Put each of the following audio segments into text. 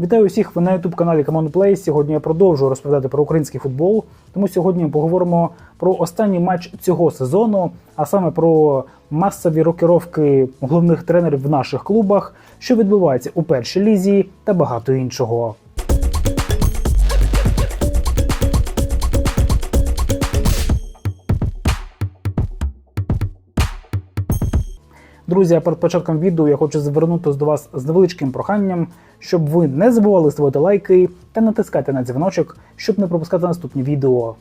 Вітаю усіх ви на youtube каналі Common Play. Сьогодні я продовжую розповідати про український футбол. Тому сьогодні ми поговоримо про останній матч цього сезону, а саме про масові рокіровки головних тренерів в наших клубах, що відбувається у першій лізі та багато іншого. Друзі, а перед початком відео я хочу звернутися до вас з невеличким проханням, щоб ви не забували ставити лайки та натискати на дзвіночок, щоб не пропускати наступні відео.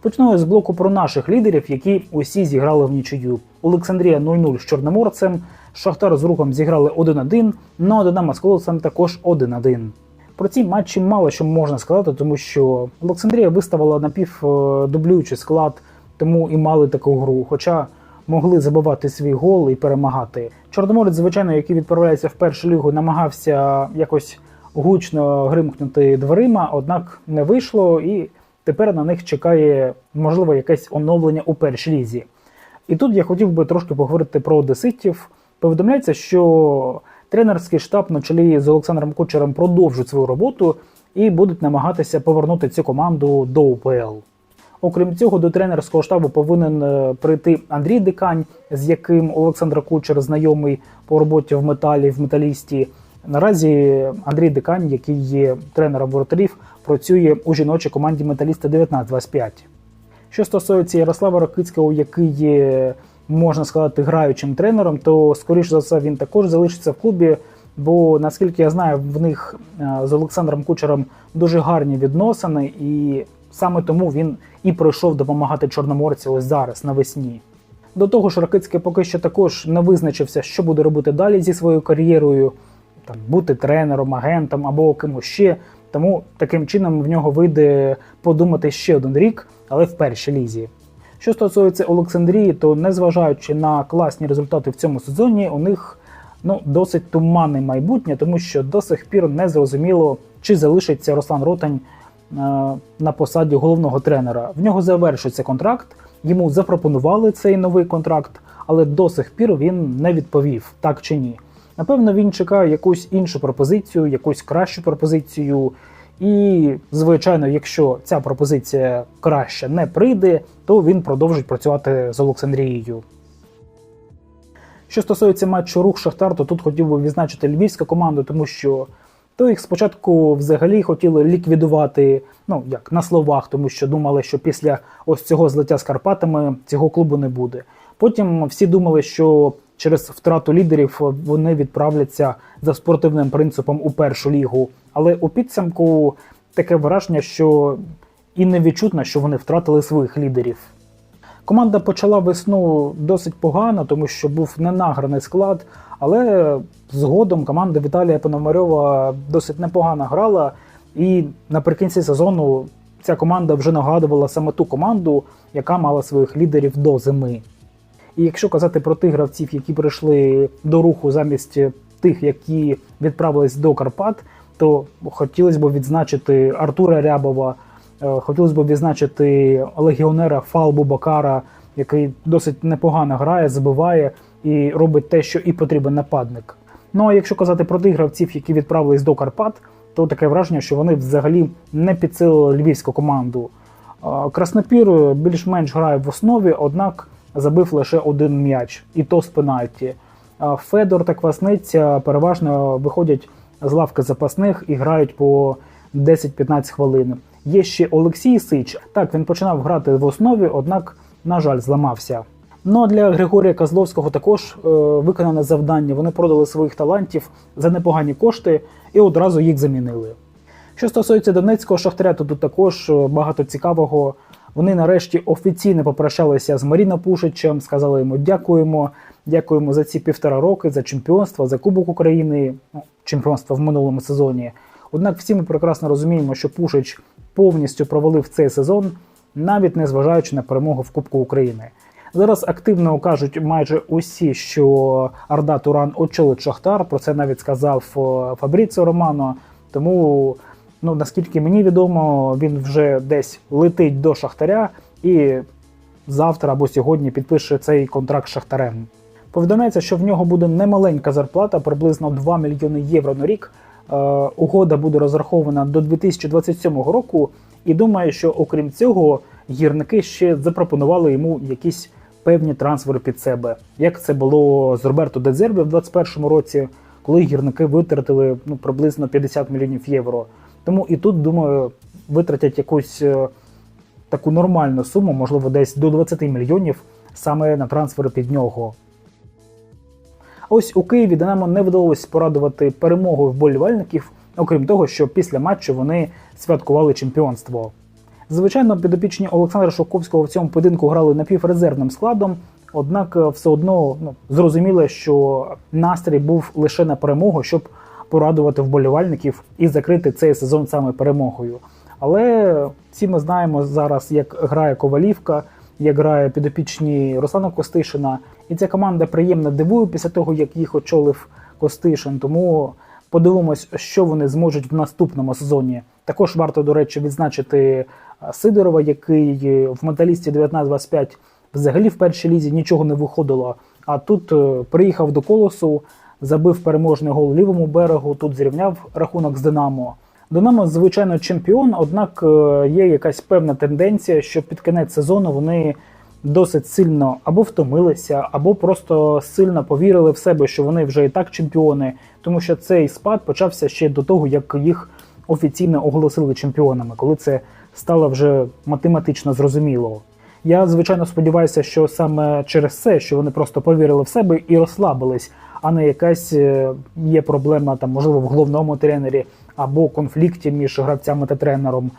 Почну з блоку про наших лідерів, які усі зіграли в нічию. Олександрія 0-0 з Чорноморцем, Шахтар з Рухом зіграли 1-1, ну а Динамо з Колосом також 1-1. Про ці матчі мало що можна сказати, тому що Олександрія виставила напів е, склад, тому і мали таку гру. Хоча могли забивати свій гол і перемагати. Чорноморець, звичайно, який відправляється в першу лігу, намагався якось гучно гримкнути дверима, однак не вийшло, і тепер на них чекає, можливо, якесь оновлення у першій лізі. І тут я хотів би трошки поговорити про одеситів. Повідомляється, що тренерський штаб на чолі з Олександром Кучером продовжують свою роботу і будуть намагатися повернути цю команду до УПЛ. Окрім цього, до тренерського штабу повинен е, прийти Андрій Дикань, з яким Олександр Кучер знайомий по роботі в металі в металісті. Наразі Андрій Дикань, який є тренером воротарів, працює у жіночій команді металіста 19-25. Що стосується Ярослава Ракицького, який є, можна сказати, граючим тренером, то скоріш за все він також залишиться в клубі. Бо наскільки я знаю, в них е, з Олександром Кучером дуже гарні відносини, і саме тому він і прийшов допомагати Чорноморцю ось зараз навесні. До того ж, Ракицький поки що також не визначився, що буде робити далі зі своєю кар'єрою, там бути тренером, агентом або кимось ще. Тому таким чином в нього вийде подумати ще один рік, але в першій лізі. Що стосується Олександрії, то незважаючи на класні результати в цьому сезоні, у них ну, досить туманне майбутнє, тому що до сих пір не зрозуміло, чи залишиться Руслан Ротань на посаді головного тренера. В нього завершується контракт, йому запропонували цей новий контракт, але до сих пір він не відповів, так чи ні. Напевно, він чекає якусь іншу пропозицію, якусь кращу пропозицію. І, звичайно, якщо ця пропозиція краща не прийде, то він продовжить працювати з Олександрією. Що стосується матчу рух Шахтар, то тут хотів би відзначити львівську команду, тому що то їх спочатку взагалі хотіли ліквідувати, ну як на словах, тому що думали, що після ось цього злиття з Карпатами цього клубу не буде. Потім всі думали, що через втрату лідерів вони відправляться за спортивним принципом у першу лігу. Але у підсумку таке враження, що і не відчутно, що вони втратили своїх лідерів. Команда почала весну досить погано, тому що був ненаграний склад, але згодом команда Віталія Пономарьова досить непогано грала, і наприкінці сезону ця команда вже нагадувала саме ту команду, яка мала своїх лідерів до зими. І якщо казати про тих гравців, які прийшли до руху замість тих, які відправились до Карпат, то хотілося б відзначити Артура Рябова. Е, Хотілося б відзначити легіонера Фалбу Бакара, який досить непогано грає, забиває і робить те, що і потрібен нападник. Ну а якщо казати про тих гравців, які відправились до Карпат, то таке враження, що вони взагалі не підсилили львівську команду. Е, Краснопір більш-менш грає в основі, однак забив лише один м'яч, і то з пенальті. Е, Федор та Квасниця переважно виходять з лавки запасних і грають по 10-15 хвилин. Є ще Олексій Сич. Так, він починав грати в основі, однак, на жаль, зламався. Ну а для Григорія Козловського також е, виконане завдання. Вони продали своїх талантів за непогані кошти і одразу їх замінили. Що стосується Донецького шахтаря, то тут також е, багато цікавого. Вони нарешті офіційно попрощалися з Маріна Пушичем, сказали йому дякуємо, дякуємо за ці півтора роки, за чемпіонство, за Кубок України, ну, чемпіонство в минулому сезоні. Однак всі ми прекрасно розуміємо, що Пушич повністю провалив цей сезон, навіть не зважаючи на перемогу в Кубку України. Зараз активно кажуть майже усі, що Арда Туран очолить Шахтар. Про це навіть сказав е, Фабріціо Романо. Тому, ну наскільки мені відомо, він вже десь летить до Шахтаря і завтра або сьогодні підпише цей контракт з Шахтарем. Повідомляється, що в нього буде немаленька зарплата, приблизно 2 мільйони євро на рік. Е, угода буде розрахована до 2027 року, і думаю, що окрім цього, гірники ще запропонували йому якісь певні трансфери під себе, як це було з Роберто Дезербі в 2021 році, коли гірники витратили ну, приблизно 50 мільйонів євро. Тому і тут, думаю, витратять якусь е, таку нормальну суму, можливо, десь до 20 мільйонів саме на трансфери під нього. Ось у Києві Динамо не вдалося порадувати перемогою вболівальників, окрім того, що після матчу вони святкували чемпіонство. Звичайно, підопічні Олександра Шовковського в цьому поєдинку грали напіврезервним складом, однак е, все одно ну, зрозуміло, що настрій був лише на перемогу, щоб порадувати вболівальників і закрити цей сезон саме перемогою. Але всі ми знаємо зараз, як грає Ковалівка, як грає підопічні Руслана Костишина. І ця команда приємно дивує після того, як їх очолив Костишин. Тому подивимось, що вони зможуть в наступному сезоні. Також варто, до речі, відзначити Сидорова, який е, в металісті 19-25 взагалі в першій лізі нічого не виходило. А тут е, приїхав до колосу, забив переможний гол лівому берегу, тут зрівняв рахунок з Динамо. Динамо, звичайно, чемпіон, однак е, є якась певна тенденція, що під кінець сезону вони досить сильно або втомилися, або просто сильно повірили в себе, що вони вже і так чемпіони, тому що цей спад почався ще до того, як їх офіційно оголосили чемпіонами, коли це стало вже математично зрозуміло. Я звичайно сподіваюся, що саме через це, що вони просто повірили в себе і розслабились, а не якась е, є проблема там, можливо, в головному тренері або конфлікті між гравцями та тренером,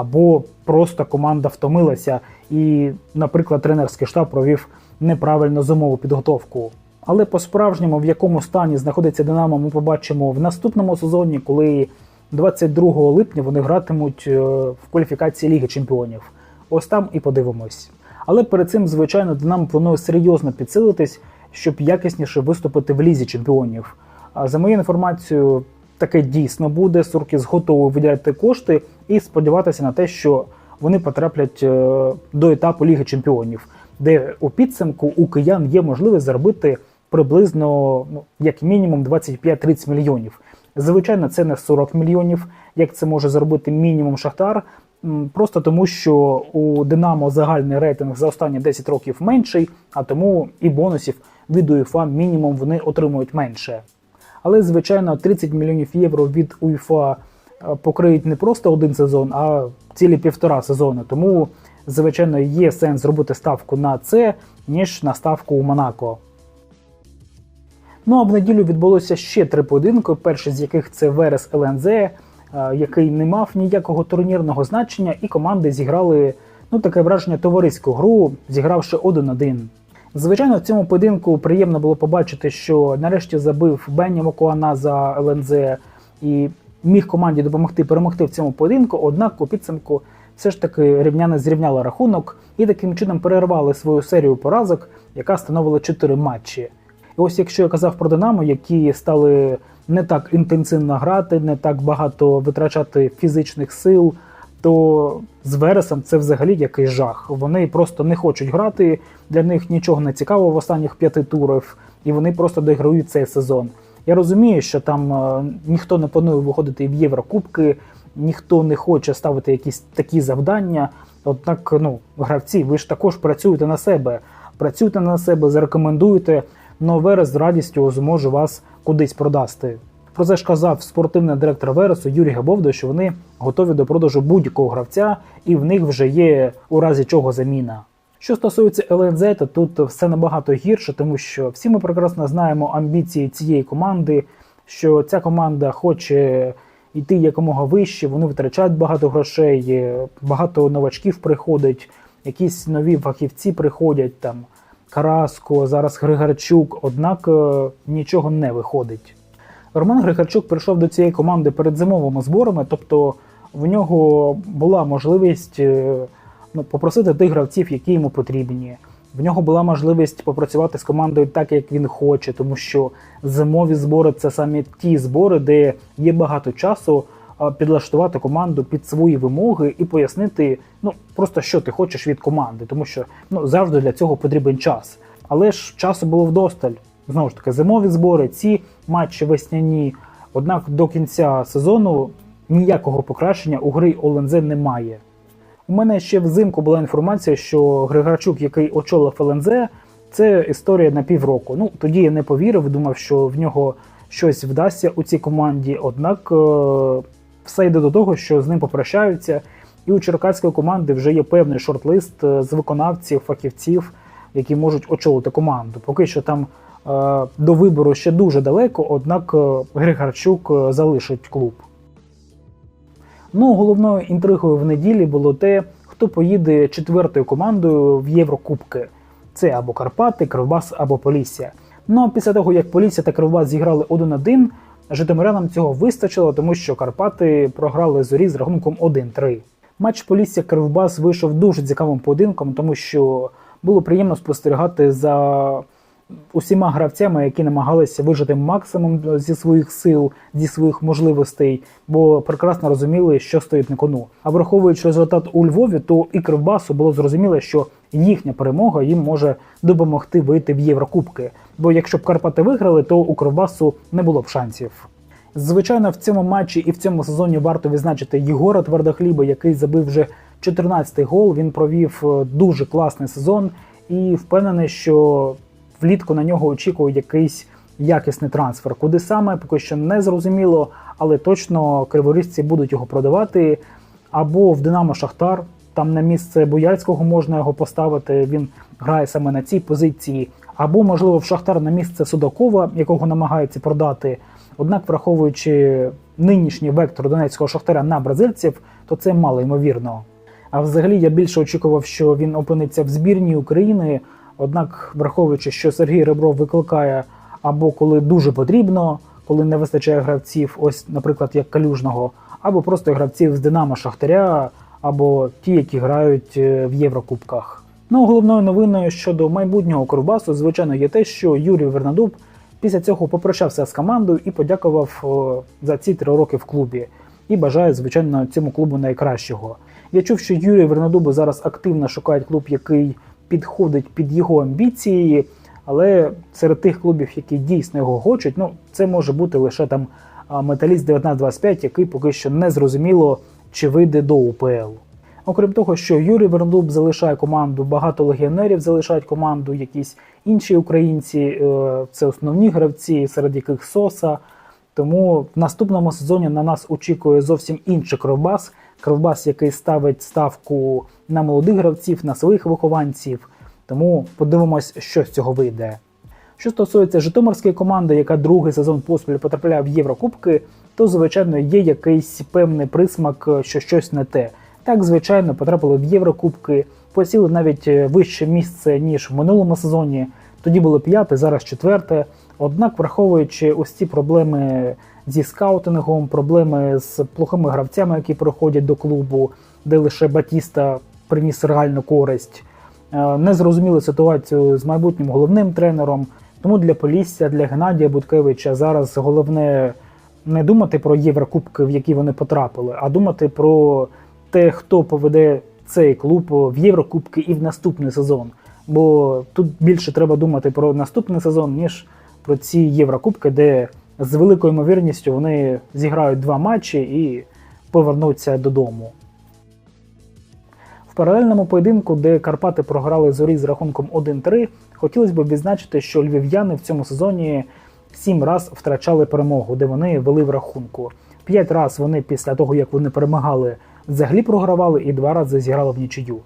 або просто команда втомилася, і, наприклад, тренерський штаб провів неправильну зимову підготовку. Але по-справжньому, в якому стані знаходиться Динамо, ми побачимо в наступному сезоні, коли 22 липня вони гратимуть е, в кваліфікації Ліги Чемпіонів. Ось там і подивимось. Але перед цим, звичайно, Динамо планує серйозно підсилитись, щоб якісніше виступити в лізі чемпіонів. А за моєю інформацією, таке дійсно буде. Суркіс готовий виділяти кошти і сподіватися на те, що вони потраплять е, до етапу Ліги Чемпіонів, де у підсумку у киян є можливість заробити приблизно ну, як мінімум 25-30 мільйонів. Звичайно, це не 40 мільйонів, як це може зробити мінімум Шахтар. Просто тому, що у Динамо загальний рейтинг за останні 10 років менший, а тому і бонусів від УЄФА мінімум вони отримують менше. Але, звичайно, 30 мільйонів євро від УЄФА покриють не просто один сезон, а цілі півтора сезони. Тому, звичайно, є сенс зробити ставку на це, ніж на ставку у Монако. Ну а в неділю відбулося ще три поєдинки, перший з яких це Верес ЛНЗ, е, який не мав ніякого турнірного значення, і команди зіграли ну таке враження товариську гру, зігравши 1-1. Звичайно, в цьому поєдинку приємно було побачити, що нарешті забив Бенні Мокуана за ЛНЗ і міг команді допомогти перемогти в цьому поєдинку. Однак у підсумку все ж таки рівняни зрівняли рахунок і таким чином перервали свою серію поразок, яка становила 4 матчі. І ось якщо я казав про Динамо, які стали не так інтенсивно грати, не так багато витрачати фізичних сил, то з Вересом це взагалі якийсь жах. Вони просто не хочуть грати, для них нічого не цікаво в останніх п'яти турах, і вони просто доіграють цей сезон. Я розумію, що там е, ніхто не планує виходити в Єврокубки, ніхто не хоче ставити якісь такі завдання. Однак, ну, гравці, ви ж також працюєте на себе. Працюйте на себе, зарекомендуйте, но Верес з радістю зможе вас кудись продасти. Про це ж казав спортивний директор Вересу Юрій Габовда, що вони готові до продажу будь-якого гравця, і в них вже є у разі чого заміна. Що стосується ЛНЗ, то тут все набагато гірше, тому що всі ми прекрасно знаємо амбіції цієї команди, що ця команда хоче йти якомога вище, вони витрачають багато грошей, багато новачків приходить, якісь нові фахівці приходять там. Караско, зараз Григорчук, однак е, нічого не виходить. Роман Григорчук прийшов до цієї команди перед зимовими зборами, тобто в нього була можливість е, ну, попросити тих гравців, які йому потрібні. В нього була можливість попрацювати з командою так, як він хоче, тому що зимові збори це саме ті збори, де є багато часу підлаштувати команду під свої вимоги і пояснити, ну просто що ти хочеш від команди, тому що ну завжди для цього потрібен час. Але ж часу було вдосталь. Знову ж таки, зимові збори, ці матчі весняні. Однак до кінця сезону ніякого покращення у гри ОЛНЗ немає. У мене ще взимку була інформація, що Григорчук, який очолив ЛНЗ, це історія на півроку. Ну тоді я не повірив, думав, що в нього щось вдасться у цій команді. Однак е, все йде до того, що з ним попрощаються, і у черкаської команди вже є певний шорт-лист е, з виконавців, фахівців, які можуть очолити команду. Поки що там е, до вибору ще дуже далеко, однак Григорчук залишить клуб. Ну, головною інтригою в неділі було те, хто поїде четвертою командою в Єврокубки. Це або Карпати, Кривбас або Полісся. Ну а після того, як Полісся та Кривбас зіграли 1-1, житомирянам цього вистачило, тому що Карпати програли зорі з рахунком 1-3. Матч Полісся Кривбас вийшов дуже цікавим поєдинком, тому що було приємно спостерігати за усіма гравцями, які намагалися вижити максимум зі своїх сил, зі своїх можливостей, бо прекрасно розуміли, що стоїть на кону. А враховуючи результат у Львові, то і Кривбасу було зрозуміло, що їхня перемога їм може допомогти вийти в Єврокубки. Бо якщо б Карпати виграли, то у Кривбасу не було б шансів. Звичайно, в цьому матчі і в цьому сезоні варто відзначити Єгора Твердохліба, який забив вже 14-й гол. Він провів е, дуже класний сезон і впевнений, що влітку на нього очікує якийсь якісний трансфер. Куди саме, поки що не зрозуміло, але точно криворізці будуть його продавати. Або в Динамо Шахтар, там на місце Бояльського можна його поставити. Він грає саме на цій позиції. Або, можливо, в Шахтар на місце Судакова, якого намагаються продати. Однак, враховуючи нинішній вектор Донецького Шахтаря на бразильців, то це мало ймовірно. А взагалі я більше очікував, що він опиниться в збірній України. Однак, враховуючи, що Сергій Ребров викликає або коли дуже потрібно, коли не вистачає гравців, ось, наприклад, як Калюжного, або просто гравців з Динамо Шахтаря, або ті, які грають е, в Єврокубках. Ну, головною новиною щодо майбутнього Курбасу, звичайно, є те, що Юрій Вернадуб після цього попрощався з командою і подякував за ці три роки в клубі. І бажає, звичайно, цьому клубу найкращого. Я чув, що Юрій Вернадубу зараз активно шукає клуб, який підходить під його амбіції, але серед тих клубів, які дійсно його хочуть, ну це може бути лише там металіст 1925, який поки що не зрозуміло, чи вийде до УПЛ. Окрім того, що Юрій Вернадуб залишає команду, багато легіонерів залишають команду, якісь інші українці, е, це основні гравці, серед яких Соса. Тому в наступному сезоні на нас очікує зовсім інший кровбас. Кровбас, який ставить ставку на молодих гравців, на своїх вихованців. Тому подивимось, що з цього вийде. Що стосується Житомирської команди, яка другий сезон поспіль потрапляє в Єврокубки, то звичайно є якийсь певний присмак, що щось не те. Так, звичайно, потрапили в Єврокубки, посіли навіть вище місце ніж в минулому сезоні. Тоді було п'яте, зараз четверте. Однак, враховуючи ось ці проблеми зі скаутингом, проблеми з плохими гравцями, які приходять до клубу, де лише Батіста приніс реальну користь, е, не зрозуміли ситуацію з майбутнім головним тренером. Тому для Полісся, для Геннадія Буткевича зараз головне не думати про Єврокубки, в які вони потрапили, а думати про те, хто поведе цей клуб в Єврокубки і в наступний сезон. Бо тут більше треба думати про наступний сезон, ніж про ці Єврокубки, де з великою ймовірністю вони зіграють два матчі і повернуться додому. В паралельному поєдинку, де Карпати програли зорі з рахунком 1-3, хотілося б відзначити, що львів'яни в цьому сезоні сім раз втрачали перемогу, де вони вели в рахунку. П'ять раз вони після того, як вони перемагали, взагалі програвали і два рази зіграли в нічию.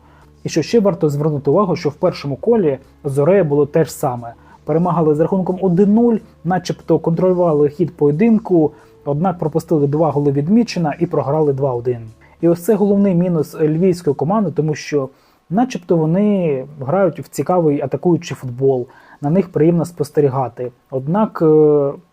І що ще варто звернути увагу, що в першому колі Зорея було те ж саме. Перемагали з рахунком 1-0, начебто контролювали хід поєдинку, однак пропустили два голи від Мічина і програли 2-1. І ось це головний мінус львівської команди, тому що, начебто, вони грають в цікавий атакуючий футбол, на них приємно спостерігати. Однак е,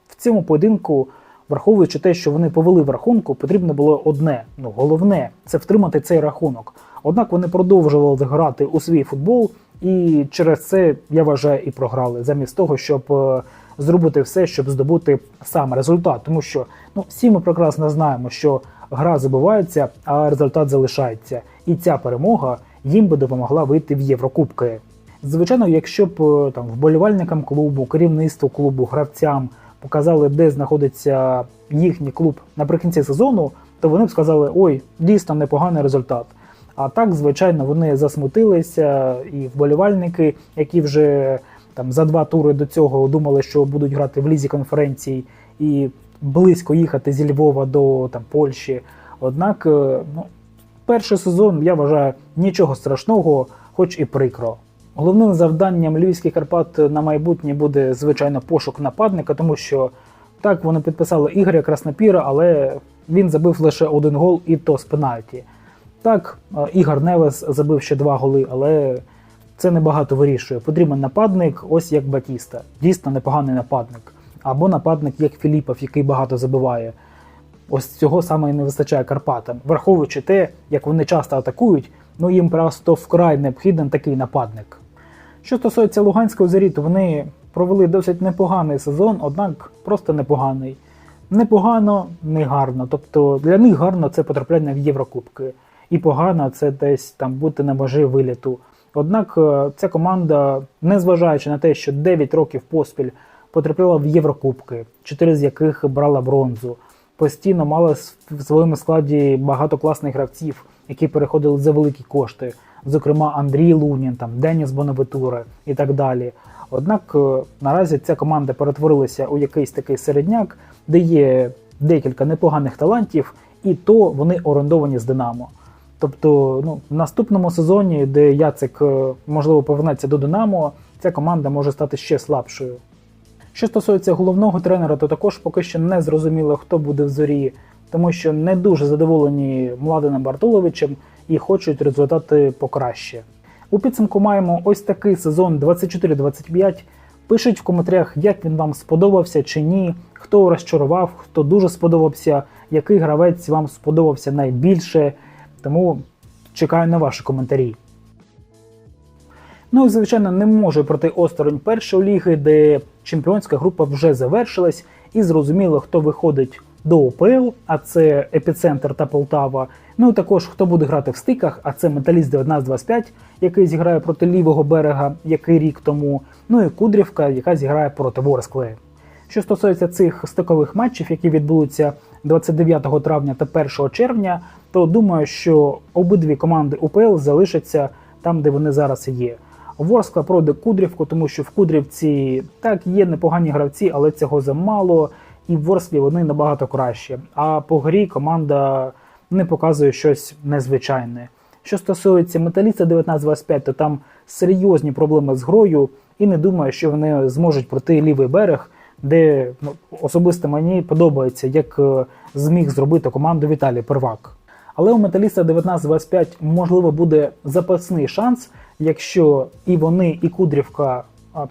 в цьому поєдинку, враховуючи те, що вони повели в рахунку, потрібно було одне, ну головне це втримати цей рахунок. Однак вони продовжували грати у свій футбол, і через це я вважаю і програли, замість того, щоб е, зробити все, щоб здобути саме результат. Тому що ну всі ми прекрасно знаємо, що гра забувається, а результат залишається. І ця перемога їм би допомогла вийти в Єврокубки. Звичайно, якщо б е, там вболівальникам клубу, керівництву клубу, гравцям показали, де знаходиться їхній клуб наприкінці сезону, то вони б сказали: ой, дійсно непоганий результат. А так, звичайно, вони засмутилися, і вболівальники, які вже там за два тури до цього думали, що будуть грати в лізі конференцій і близько їхати зі Львова до там, Польщі. Однак, е, ну, перший сезон я вважаю нічого страшного, хоч і прикро. Головним завданням Львівських Карпат на майбутнє буде, звичайно, пошук нападника, тому що так вони підписали Ігоря Краснопіра, але він забив лише один гол, і то з пенальті. Так, Ігор Невес забив ще два голи, але це небагато вирішує. Потрібен нападник, ось як Батіста. Дійсно непоганий нападник. Або нападник, як Філіпов, який багато забиває. Ось цього саме і не вистачає Карпатам. Враховуючи те, як вони часто атакують, ну їм просто вкрай необхіден такий нападник. Що стосується Луганської зорі, то вони провели досить непоганий сезон, однак просто непоганий. Непогано, не гарно. Тобто для них гарно це потрапляння в Єврокубки. І погано це десь там бути на межі виліту. Однак е, ця команда, незважаючи на те, що 9 років поспіль потрапляла в Єврокубки, 4 з яких брала бронзу, постійно мала в своєму складі багато класних гравців, які переходили за великі кошти, зокрема Андрій Лунін, там Деніс Бонавитура і так далі. Однак е, наразі ця команда перетворилася у якийсь такий середняк, де є декілька непоганих талантів, і то вони орендовані з Динамо. Тобто, ну, в наступному сезоні, де Яцик е, можливо повернеться до Динамо, ця команда може стати ще слабшою. Що стосується головного тренера, то також поки що не зрозуміло, хто буде в зорі, тому що не дуже задоволені Младеном Бартуловичем і хочуть результати покраще. У підсумку маємо ось такий сезон 24-25. Пишіть в коментарях, як він вам сподобався чи ні, хто розчарував, хто дуже сподобався, який гравець вам сподобався найбільше. Тому чекаю на ваші коментарі. Ну і звичайно не можу пройти осторонь першої ліги, де чемпіонська група вже завершилась, і зрозуміло, хто виходить до ОПЛ, а це епіцентр та Полтава. Ну і також хто буде грати в стиках, а це Металіст 1925, який зіграє проти лівого берега, який рік тому. Ну і Кудрівка, яка зіграє проти Ворскли. Що стосується цих стикових матчів, які відбудуться 29 травня та 1 червня, то думаю, що обидві команди УПЛ залишаться там, де вони зараз є. Ворскла пройде Кудрівку, тому що в Кудрівці так є непогані гравці, але цього замало, і в Ворсклі вони набагато краще. А по грі команда не показує щось незвичайне. Що стосується металіста 1925, то там серйозні проблеми з грою, і не думаю, що вони зможуть пройти лівий берег, де ну, особисто мені подобається, як е, зміг зробити команду Віталій Первак. Але у металіста 1925 можливо буде запасний шанс, якщо і вони, і Кудрівка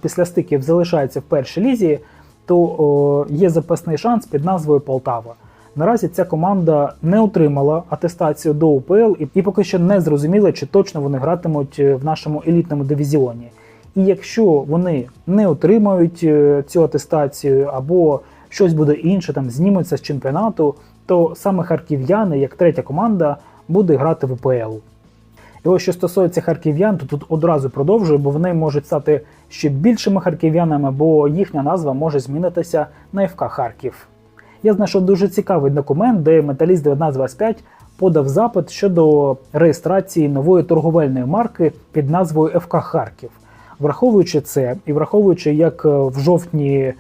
після стиків залишаються в першій лізі, то є запасний шанс під назвою Полтава. Наразі ця команда не отримала атестацію до УПЛ і, і поки що не зрозуміла, чи точно вони гратимуть е, в нашому елітному дивізіоні. І якщо вони не отримають е, цю атестацію або щось буде інше, там знімуться з чемпіонату, то саме харків'яни, як третя команда, буде грати в УПЛ. І ось що стосується харків'ян, то тут одразу продовжую, бо вони можуть стати ще більшими харків'янами, бо їхня назва може змінитися на ФК Харків. Я знайшов дуже цікавий документ, де металіст 1925 подав запит щодо реєстрації нової торговельної марки під назвою ФК Харків. Враховуючи це, і враховуючи, як е, в жовтні е,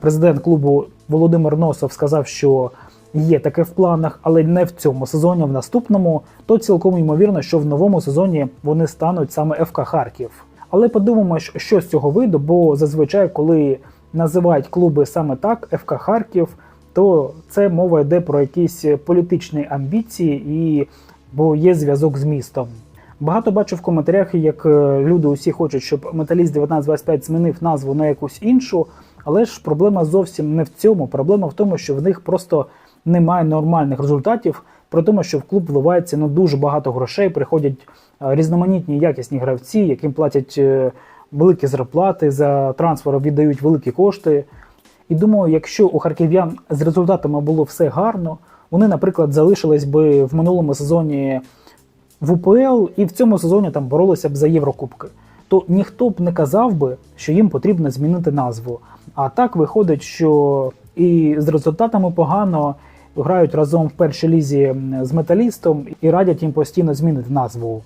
президент клубу Володимир Носов сказав, що є таке в планах, але не в цьому сезоні, а в наступному, то цілком ймовірно, що в новому сезоні вони стануть саме ФК Харків. Але подивимось, що з цього вийде, бо зазвичай, коли називають клуби саме так, ФК Харків, то це мова йде про якісь політичні амбіції, і бо є зв'язок з містом. Багато бачу в коментарях, як е, люди усі хочуть, щоб Металіст 1925 змінив назву на якусь іншу, але ж проблема зовсім не в цьому. Проблема в тому, що в них просто немає нормальних результатів, при тому, що в клуб вливається ну, дуже багато грошей, приходять е, різноманітні якісні гравці, яким платять е, великі зарплати, за трансфер віддають великі кошти. І думаю, якщо у харків'ян з результатами було все гарно, вони, наприклад, залишились би в минулому сезоні в УПЛ і в цьому сезоні там боролися б за Єврокубки, то ніхто б не казав би, що їм потрібно змінити назву. А так виходить, що і з результатами погано грають разом в першій лізі з металістом і радять їм постійно змінити назву.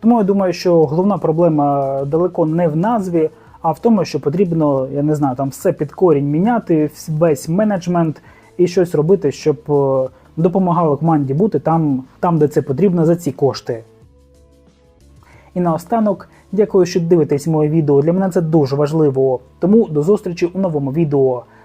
Тому я думаю, що головна проблема далеко не в назві, а в тому, що потрібно, я не знаю, там все під корінь міняти, весь менеджмент і щось робити, щоб е, допомагало команді бути там, там, де це потрібно за ці кошти. І наостанок, дякую, що дивитесь моє відео. Для мене це дуже важливо. Тому до зустрічі у новому відео.